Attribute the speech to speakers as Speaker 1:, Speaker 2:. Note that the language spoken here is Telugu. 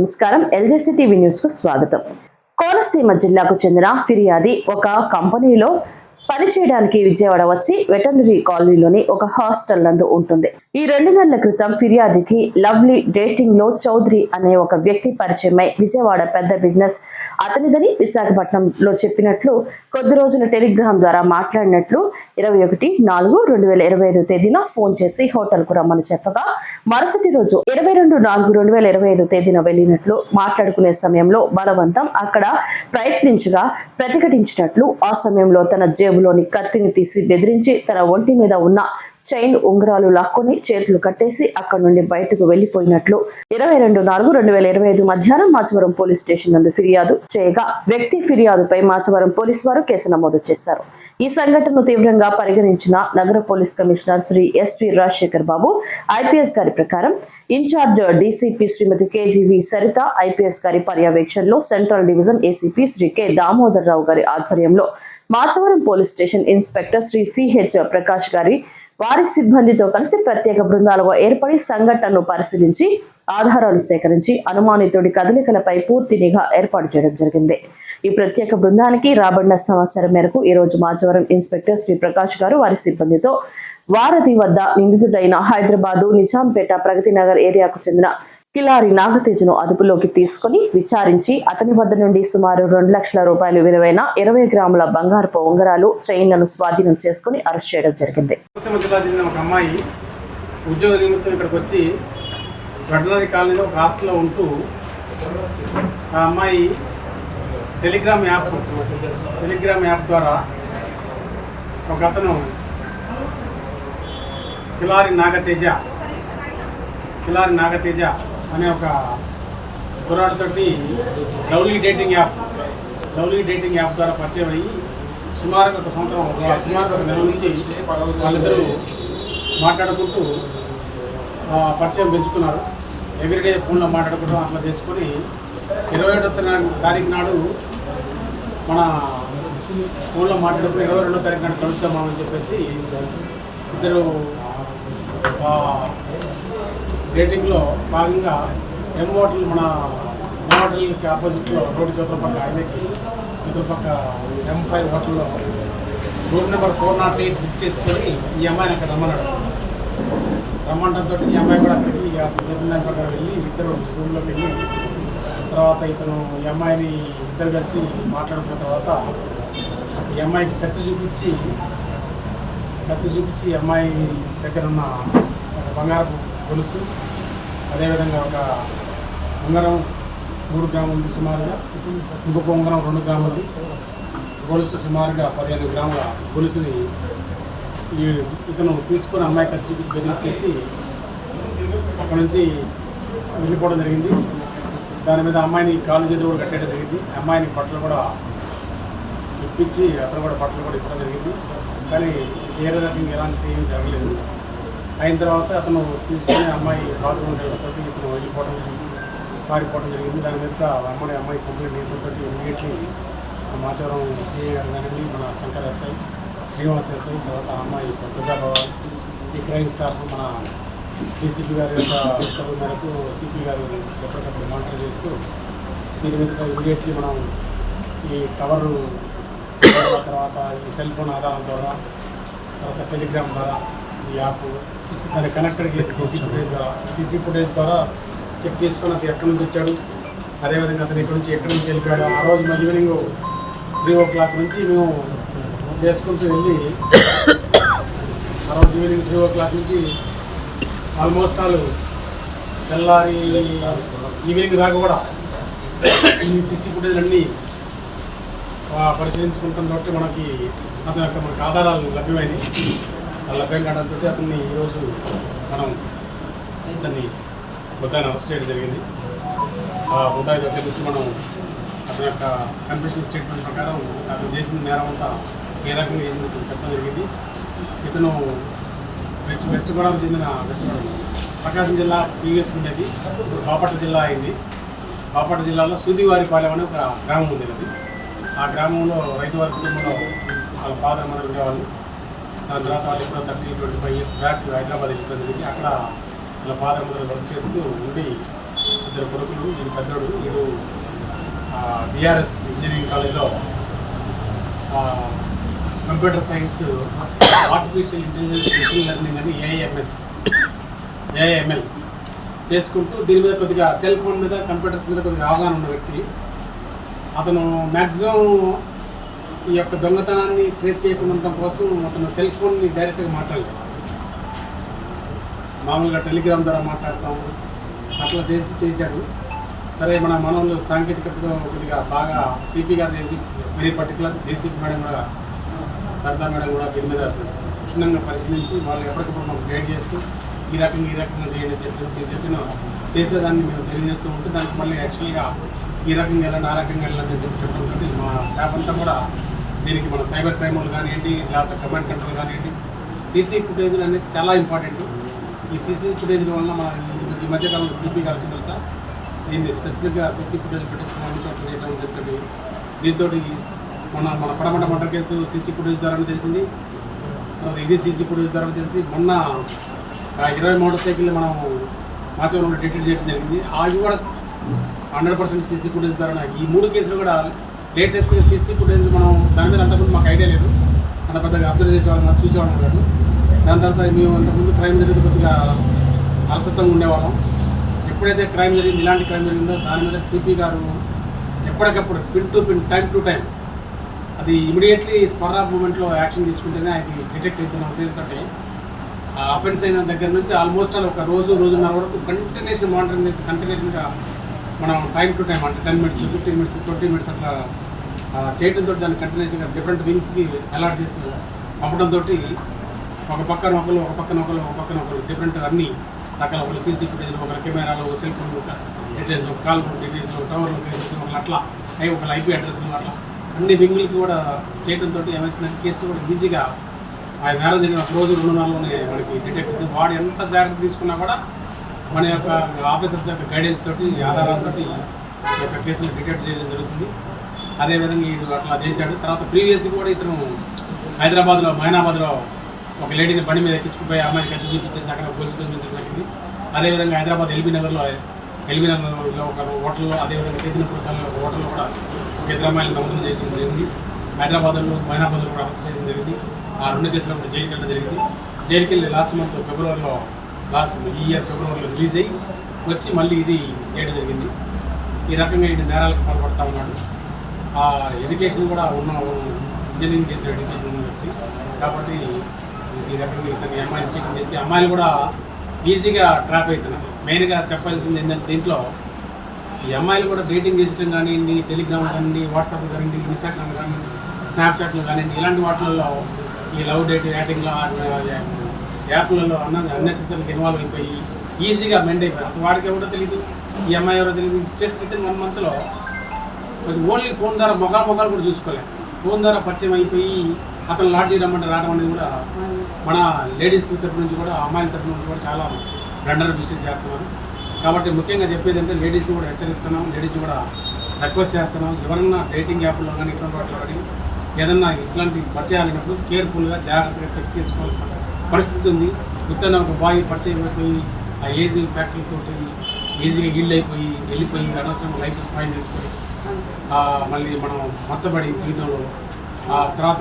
Speaker 1: నమస్కారం. ఎల్జేసీ టీవీ న్యూస్కు స్వాగతం. కోనసీమ జిల్లాకు చెందిన ఫిర్యాది ఒక కంపెనీలో పనిచేయడానికి విజయవాడ వచ్చి వెటనరీ కాలనీలోని ఒక హాస్టల్ నందు ఉంటుంది. ఈ రెండు నెలల క్రితం ఫిర్యాదుకి లవ్లీ డేటింగ్లో చౌదరి అనే ఒక వ్యక్తి పరిచయమై విజయవాడ పెద్ద బిజినెస్ అతనిదని విశాఖపట్నంలో చెప్పినట్లు కొద్ది రోజుల టెలిగ్రామ్ ద్వారా మాట్లాడినట్లు ఇరవై ఒకటి నాలుగు రెండు వేల ఇరవై ఐదు తేదీన ఫోన్ చేసి హోటల్కు రమ్మని చెప్పగా మరుసటి రోజు ఇరవై రెండు నాలుగు రెండు వేల ఇరవై ఐదు తేదీన వెళ్ళినట్లు మాట్లాడుకునే సమయంలో బలవంతం అక్కడ ప్రయత్నించగా ప్రతిఘటించినట్లు ఆ సమయంలో తన జేబు జేబులోని కత్తిని తీసి బెదిరించి తన ఒంటి మీద ఉన్న చైన్ ఉంగరాలు లాక్కొని చేతులు కట్టేసి అక్కడి నుండి బయటకు వెళ్ళిపోయినట్లు ఇరవై రెండు నాలుగు రెండు వేల ఇరవై ఐదు మధ్యాహ్నం మాచవరం పోలీస్ స్టేషన్ నందు ఫిర్యాదు చేయగా వ్యక్తి ఫిర్యాదుపై మాచవరం పోలీస్ వారు కేసు నమోదు చేశారు. ఈ సంఘటనను తీవ్రంగా పరిగణించిన నగర police commissioner Shri S V Rajasekhar Babu IPS గారి ప్రకారం incharge DCP Srimathi K G V Saritha IPS గారి పర్యవేక్షణలో central division ACP Shri K Damodar Rao గారి ఆధ్వర్యంలో Machavaram police station inspector Shri C H Prakash గారి వారి సిబ్బందితో కలిసి ప్రత్యేక బృందాలుగా ఏర్పడి సంఘటనను పరిశీలించి ఆధారాలు సేకరించి అనుమానితుడి కదలికలపై పూర్తి నిఘా ఏర్పాటు చేయడం జరిగింది. ఈ ప్రత్యేక బృందానికి రాబడిన సమాచారం మేరకు ఈరోజు మాచవరం ఇన్స్పెక్టర్ శ్రీ ప్రకాష్ గారు వారి సిబ్బందితో వారధి వద్ద నిందితుడైన హైదరాబాదు నిజాంపేట ప్రగతి నగర్ ఏరియాకు చెందిన కిలారి నాగతేజను అదుపులోకి తీసుకుని విచారించి అతని వద్ద నుండి సుమారు రెండు లక్షల రూపాయలు విలువైన ఇరవై గ్రాముల బంగారపు ఉంగరాలు చైన్లను స్వాధీనం చేసుకుని అరెస్ట్ చేయడం జరిగింది.
Speaker 2: ఒక అమ్మాయి ఉద్యోగ నిమిత్తం ఇక్కడికి వచ్చి వెటనరీ కాలనీలో ఒక హాస్టల్లో ఉంటూ ఆ అమ్మాయి టెలిగ్రామ్ యాప్ టెలిగ్రామ్ యాప్ ద్వారా ఒక అతను కిలారి నాగతేజ కిలారి నాగతేజ అనే ఒక కుర్రాడితోటి lovely dating app lovely dating app ద్వారా పరిచయం అయ్యి సుమారుగా ఒక సంవత్సరం సుమారుగా ఒక నెల నుంచి వాళ్ళిద్దరూ మాట్లాడుకుంటూ పరిచయం పెంచుకున్నారు ఎవ్రీడే ఫోన్లో మాట్లాడుకుంటూ అట్లా చేసుకొని ఇరవై ఏడో తారీఖు నాడు మన ఫోన్లో మాట్లాడుకుని ఇరవై రెండో తారీఖు నాడు కలుస్తామని చెప్పేసి ఇద్దరు రేటింగ్లో భాగంగా ఎం హోటల్ మన హోటల్కి ఆపోజిట్లో రోడ్డు చతుర్పక్క పక్క హైవేకి ఇతర పక్క ఎం ఫైవ్ హోటల్లో room number four not eight book చేసుకొని ఈ అమ్మాయిని అక్కడ రమ్మన్నాడు. రమ్మంటంతో ఈ అమ్మాయి కూడా అక్కడికి అతను చెప్పిన దాని ప్రకారం వెళ్ళి ఇద్దరు రూమ్లోకి వెళ్ళి తర్వాత ఇతను ఈ అమ్మాయిని ఇద్దరు కలిసి మాట్లాడుకున్న తర్వాత ఈ అమ్మాయికి కత్తి చూపించి కత్తి చూపించి అమ్మాయి దగ్గర ఉన్న ఒక బంగారపు గొలుసు. అదేవిధంగా ఒక ఉంగరం మూడు గ్రాములు సుమారుగా ఇంకొక ఉంగరం రెండు గ్రాములు గొలుసు సుమారుగా పదిహేను గ్రాముల గొలుసుని ఈ ఇతను తీసుకొని అమ్మాయి ఖర్చు చూపించి బెదిరించేసి అక్కడ నుంచి వెళ్ళిపోవడం జరిగింది. దాని మీద అమ్మాయిని కాళ్ళు చేతులు కూడా కట్టేయడం జరిగింది. అమ్మాయిని బట్టలు కూడా ఇప్పించి అతను కూడా బట్టలు కూడా ఇవ్వడం జరిగింది. కానీ ఏ రకంగా ఎలాంటి ఏం జరగలేదు. అయిన తర్వాత అతను తీసుకొని అమ్మాయి బాత్రూమ్ వెళ్ళడంతో ఇతను వెళ్ళిపోవడం జరిగింది. పారిపోవడం జరిగింది. దాని మీద అమ్మాయి అమ్మాయి కంప్లీట్ చేయడంతో ఇమీడియట్లీ మాచవరం సిఐ గారు కానివ్వండి మన శంకర్ ఎస్ఐ శ్రీనివాస్ ఎస్ఐ తర్వాత అమ్మాయి ప్రజాభవన్ ఈ క్రైమ్ స్టాఫ్ మన డీసీపీ గారి యొక్క ఉత్తర్వుల మేరకు సిపి గారు ఎప్పటికప్పుడు మానిటర్ చేస్తూ దీని మీద ఇమీడియట్లీ మనం ఈ కవరు తర్వాత ఈ సెల్ ఫోన్ ఆధారం ద్వారా తర్వాత టెలిగ్రామ్ ద్వారా ఈ యాప్ దాన్ని కనెక్టెడ్ సీసీ ఫుటేజ్ ద్వారా సీసీ ఫుటేజ్ ద్వారా చెక్ చేసుకుని అతను ఎక్కడి నుంచి వచ్చాడు అదేవిధంగా అతను ఇక్కడ నుంచి ఎక్కడి నుంచి వెళ్ళిపోయాడు ఆ రోజు మళ్ళీ ఈవినింగ్ త్రీ ఓ క్లాక్ నుంచి మేము చేసుకుంటూ వెళ్ళి ఆ రోజు ఈవినింగ్ త్రీ ఓ క్లాక్ నుంచి ఆల్మోస్ట్ ఆల్ తెల్లారి ఈవినింగ్ దాకా కూడా ఈ సీసీ ఫుటేజ్ అన్నీ పరిశీలించుకుంటాం కాబట్టి మనకి అతని యొక్క మనకి ఆధారాలు లభ్యమైనవి. వాళ్ళ లభ్యం కావడంతో అతన్ని ఈరోజు మనం అతన్ని బుద్ధాన్ని అరెస్ట్ చేయడం జరిగింది. ఆ బుద్ధాయి దగ్గర నుంచి మనం అతని యొక్క కన్ఫెషన్ స్టేట్మెంట్ ప్రకారం అతను చేసిన నేరం అంతా ఏ రకంగా చేసింది చెప్పడం జరిగింది. ఇతను వెస్ట్ వెస్ట్ గోదావరి చెందిన వెస్ట్ గోదావరి ప్రకాశం జిల్లా ప్రీవియస్ ఉండేది. ఇప్పుడు బాపట్ల జిల్లా అయింది. బాపట్ల జిల్లాలో సూదివారిపాలెం అనే ఒక గ్రామం ఉండేది ఆ గ్రామంలో రైతు వారి కుటుంబంలో వాళ్ళ ఫాదర్ మదర్ ఉండేవాళ్ళు. దాని తర్వాత వాళ్ళు ఎప్పుడో thirty twenty five years back Hyderabad వెళ్ళిపోయింది జరిగింది. అక్కడ వాళ్ళ ఫాదర్ మదర్ వర్క్ చేస్తూ ఉండి ఇద్దరు కొడుకులు వీడు పెద్దోడు వీడు బీఆర్ఎస్ ఇంజనీరింగ్ కాలేజ్లో computer science artificial intelligence machine learning అని ఏఐఎంఎస్ ఏఐఎంఎల్ చేసుకుంటూ దీని మీద కొద్దిగా సెల్ ఫోన్ మీద కంప్యూటర్స్ మీద కొద్దిగా అవగాహన ఉన్న వ్యక్తి. అతను మ్యాక్సిమం ఈ యొక్క దొంగతనాన్ని ట్రేస్ చేయకుండా ఉండటం కోసం అతను సెల్ ఫోన్ని డైరెక్ట్గా మాట్లాడలేదు. మామూలుగా టెలిగ్రామ్ ద్వారా మాట్లాడతాము అట్లా చేసి చేశాడు. సరే మన మనలో సాంకేతికతలో కొద్దిగా బాగా సిపి గారు చేసి వెరీ పర్టికులర్ డీసీపీ మేడం కూడా సర్దార్ మేడం కూడా దీని మీద క్షుణ్ణంగా పరిశీలించి వాళ్ళు ఎప్పటికప్పుడు మాకు గైడ్ చేస్తూ ఈ రకంగా ఈ రకంగా చేయండి అని చెప్పేసి నేను చెప్పిన చేసేదాన్ని మేము తెలియజేస్తూ ఉంటే దానికి మళ్ళీ యాక్చువల్గా ఈ రకంగా వెళ్ళండి ఆ రకంగా వెళ్ళండి అని చెప్పి చెప్పడం మా స్టాఫ్ అంతా కూడా దీనికి మన సైబర్ క్రైమ్ కానివ్వండి లేకపోతే కమాండ్ కంట్రోల్ కానివ్వండి సీసీ ఫుటేజ్ అనేది చాలా ఇంపార్టెంట్. ఈ సీసీ ఫుటేజ్ వల్ల మన ఈ మధ్యకాలంలో సిపి గారు వచ్చిన దీన్ని స్పెసిఫిక్గా సీసీ ఫుటేజ్ పెట్టించడం అన్ని చోట్ల చేయడం జరుగుతుంది. దీంతో మన మన పడమట మర్డర్ కేసు సీసీ ఫుటేజ్ ద్వారా తెలిసింది. తర్వాత ఇది సీసీ ఫుటేజ్ ద్వారా తెలిసి మొన్న ఆ ఇరవై మోటార్ సైకిల్ మనం మాచవరంలో డిటెక్ట్ చేయడం జరిగింది. అవి కూడా హండ్రెడ్ పర్సెంట్ సీసీ ఫుటేజ్ ద్వారా ఈ మూడు కేసులు కూడా లేటెస్ట్గా సీసీ ఫుటేజ్ మనం దాని మీద అంతకుముందు మాకు ఐడియా లేదు. అంత పెద్దగా అబ్జర్వ్ చేసేవాళ్ళం కాదు, చూసేవాళ్ళం కాదు దాని తర్వాత మేము అంతకుముందు క్రైమ్ జరిగితే కొద్దిగా అలసత్వంగా ఉండేవాళ్ళం. ఎప్పుడైతే క్రైమ్ జరిగింది ఇలాంటి క్రైమ్ జరిగిందో దాని మీద సిపి గారు ఎప్పటికప్పుడు pin to pin time to time అది ఇమీడియట్లీ స్పర్ ఆఫ్ మూమెంట్లో యాక్షన్ తీసుకుంటేనే ఆయనకి డిటెక్ట్ అవుతున్న ఉద్దేశంతో ఆ అఫెన్స్ అయిన దగ్గర నుంచి ఆల్మోస్ట్ ఆల్ ఒక రోజు రోజున్నర వరకు కంటిన్యూషన్ మానిటరింగ్ చేసి కంటిన్యూషన్గా మనం టైం టు టైం అంటే ten minutes fifteen minutes twenty minutes అట్లా ఆ, చేయడంతో దాన్ని కంటిన్యూస్గా డిఫరెంట్ వింగ్స్కి అలాట్ చేసి పంపడంతో ఒక పక్కన ఒకరు ఒక పక్కన ఒకరు ఒక పక్కన ఒకరు డిఫరెంట్ అన్ని రకాల ఒకరు సీసీ ఫుటేజ్ ఒక కెమెరాలు ఒక సెల్ ఫోన్ డీటెయిల్స్ ఒక కాల్ డీటెయిల్స్ ఒక టవర్ లొకేషన్స్ ఒకరు అట్లా అవి ఒక ఐపీ అడ్రస్లు అట్లా అన్ని వింగులకి కూడా చేయడంతో ఏమైతుందంటే కేసులు కూడా ఈజీగా ఆ నేరం జరిగిన ఒక రోజు రెండు నెలలోనే మనకి డిటెక్ట్ వాడు ఎంత జాగ్రత్త తీసుకున్నా కూడా మన యొక్క ఆఫీసర్స్ యొక్క గైడెన్స్ తోటి ఆధారాలతో ఈ యొక్క కేసులు డిటెక్ట్ చేయడం జరుగుతుంది. అదేవిధంగా ఇటు అట్లా చేశాడు. తర్వాత ప్రీవియస్ కూడా ఇతను హైదరాబాద్లో మైనాబాద్లో ఒక లేడీని బండి మీద ఎక్కించుకుపోయి అమ్మాయికి ఎత్తి చూపించేసి అక్కడ పోలీసు చూపించడం జరిగింది. అదేవిధంగా హైదరాబాద్ ఎల్బీ నగర్లో ఎల్బీ నగర్లో ఒక హోటల్లో అదేవిధంగా చేతినప్పుడు ఒక హోటల్లో కూడా ఒక ఇద్దరు అమ్మాయిలు నమోదు చేయడం జరిగింది. హైదరాబాద్లో మైనాబాద్లో కూడా అరెస్ట్ చేయడం జరిగింది. ఆ రెండు కేసులు కూడా జైలుకి వెళ్ళడం జరిగింది. జైలుకి వెళ్ళి లాస్ట్ మంత్ ఫిబ్రవరిలో లాస్ట్ ఈ ఇయర్ ఫిబ్రవరిలో రిలీజ్ అయ్యి వచ్చి మళ్ళీ ఇది చేయడం జరిగింది. ఈ రకంగా ఈ నేరాలకు పాల్పడతా ఉన్నాడు. ఆ ఎడ్యుకేషన్ కూడా ఉన్న ఇంజనీరింగ్ చేసిన ఎడ్యుకేషన్ ఉన్న వ్యక్తి. కాబట్టి ఈ రకంగా ఇతను అమ్మాయిని చీటింగ్ చేసి అమ్మాయిలు కూడా ఈజీగా ట్రాప్ అవుతున్నారు మెయిన్గా చెప్పాల్సింది ఏంటంటే దీంట్లో ఈ అమ్మాయిలు కూడా డేటింగ్ చేసడం కానివ్వండి టెలిగ్రామ్ కానివ్వండి వాట్సాప్ కానివ్వండి ఇన్స్టాగ్రామ్ కానివ్వండి స్నాప్చాట్లు కానివ్వండి ఇలాంటి వాటిల్లో ఈ లవ్ డేట్ యాటింగ్లో యాప్లలో అన్న అన్నెసెసరీగా ఇన్వాల్వ్ అయిపోయి ఈజీగా మెండ్ అయిపోయి అసలు వాడికి ఎవరో తెలియదు ఈ అమ్మాయి ఎవరో తెలియదు జస్ట్ విత్ వన్ మంత్లో ఓన్లీ ఫోన్ ద్వారా మొగాలు మొగాలు కూడా చూసుకోలేదు ఫోన్ ద్వారా పరిచయం అయిపోయి అతను లాడ్జీ రమ్మంటే రావడం అనేది కూడా మన లేడీస్ తరపు నుంచి కూడా అమ్మాయిల తరపు నుంచి కూడా చాలా బ్లండర్ మిస్టేక్ చేస్తున్నారు. కాబట్టి ముఖ్యంగా చెప్పేది అంటే లేడీస్ కూడా హెచ్చరిస్తున్నాం లేడీస్ కూడా రిక్వెస్ట్ చేస్తున్నాం. ఎవరన్నా డేటింగ్ యాప్లో కానీ ఇటువంటి వాటిలో కానీ ఏదన్నా ఇట్లాంటి పరిచయాలు అయినప్పుడు కేర్ఫుల్గా జాగ్రత్తగా చెక్ చేసుకోవాల్సిన పరిస్థితి ఉంది ఉత్తన ఒక బాయ్ పరిచయం అయిపోయి ఆ ఏజ్ ఫ్యాక్టరీ తోటి ఈజీగా ఇల్లు అయిపోయి వెళ్ళిపోయి అనవసరం లైఫ్ స్పాయిల్ చేసుకొని మళ్ళీ మనం మచ్చబడి జీవితంలో ఆ తర్వాత